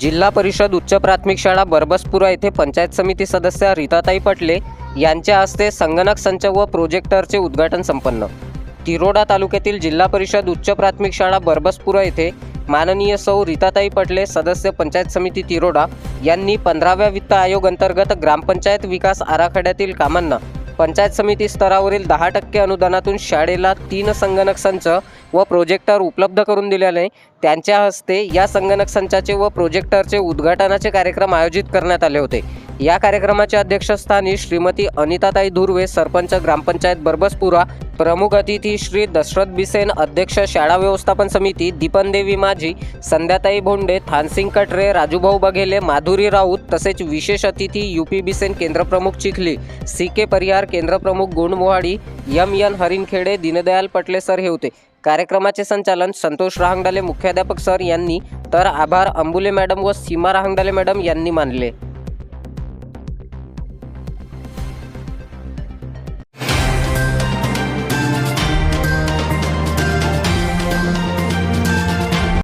जिल्हा परिषद उच्च प्राथमिक शाळा बरबसपुरा येथे पंचायत समिती सदस्य रीताताई पटले यांच्या हस्ते संगणक संच व प्रोजेक्टरचे उद्घाटन संपन्न. तिरोडा तालुक्यातील जिल्हा परिषद उच्च प्राथमिक शाळा बरबसपुरा येथे माननीय सौ रीताताई पटले सदस्य पंचायत समिती तिरोडा यांनी पंधराव्या वित्त आयोग अंतर्गत ग्रामपंचायत विकास आराखड्यातील कामांना पंचायत समिती स्तरावरील दहा टक्के अनुदानातून शाळेला तीन संगणक संच व प्रोजेक्टर उपलब्ध करून दिल्याने त्यांच्या हस्ते या संगणक संचाचे व प्रोजेक्टरचे उद्घाटनाचे कार्यक्रम आयोजित करण्यात आले होते. या कार्यक्रमाच्या अध्यक्षस्थानी श्रीमती अनिताताई धुर्वे सरपंच ग्रामपंचायत बरबसपुरा प्रमुख अतिथी श्री दशरथ बिसेन अध्यक्ष शाळा व्यवस्थापन समिती दीपनदेवी माझी संध्याताई भोंडे थानसिंग कटरे राजूभाऊ बघेले माधुरी राऊत तसेच विशेष अतिथी यू पी बिसेन केंद्रप्रमुख Chikhli C K Parihar केंद्रप्रमुख Gunmohadi M N Harinkhede Deendayal Patle sir हे होते. कार्यक्रमाचे संचालन संतोष रहांगडाले मुख्याध्यापक सर यांनी तर आभार अंबुले मॅडम व सीमा रहांगडाले मॅडम यांनी मानले.